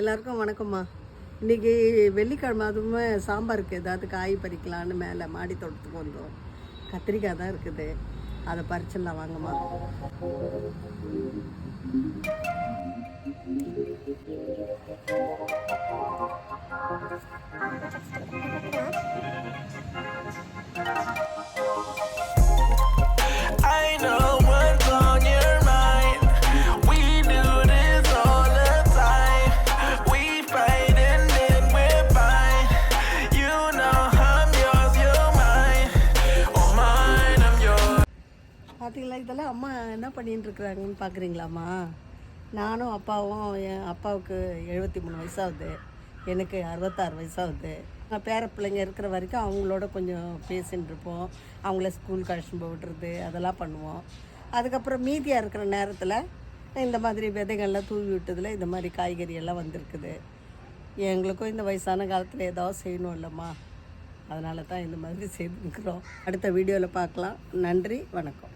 எல்லாருக்கும் வணக்கம்மா. இன்னைக்கு வெள்ளிக்கிழமை அதுவுமே சாம்பாருக்கு ஏதாவது காய் பறிக்கலான்னு மேலே மாடி தோட்டத்துக்கு வந்தோம். கத்திரிக்காய் தான் இருக்குது. அதை பறிச்சிடலாம் வாங்கம்மா. I பார்த்தீங்களா இதெல்லாம் அம்மா என்ன பண்ணிட்டு இருக்கிறாங்கன்னு பார்க்குறீங்களாம்மா நானும் அப்பாவும் என் அப்பாவுக்கு எழுபத்தி மூணு வயசாகுது. எனக்கு அறுபத்தாறு வயசாகுது. நான் பேர பிள்ளைங்க இருக்கிற வரைக்கும் அவங்களோட கொஞ்சம் பேசின்னு இருப்போம் அவங்கள ஸ்கூல் அழைச்சிட்டு விடுறது அதெல்லாம் பண்ணுவோம். அதுக்கப்புறம் மீதியாக இருக்கிற நேரத்தில் இந்த மாதிரி விதைகள்லாம் தூவி விட்டதில் இந்த மாதிரி காய்கறி எல்லாம் வந்திருக்குது. எங்களுக்கும் இந்த வயசான காலத்தில் ஏதாவது செய்யணும் இல்லைம்மா. அதனால தான் இந்த மாதிரி செய்துக்கிறோம் அடுத்த வீடியோவில் பார்க்கலாம் நன்றி வணக்கம்.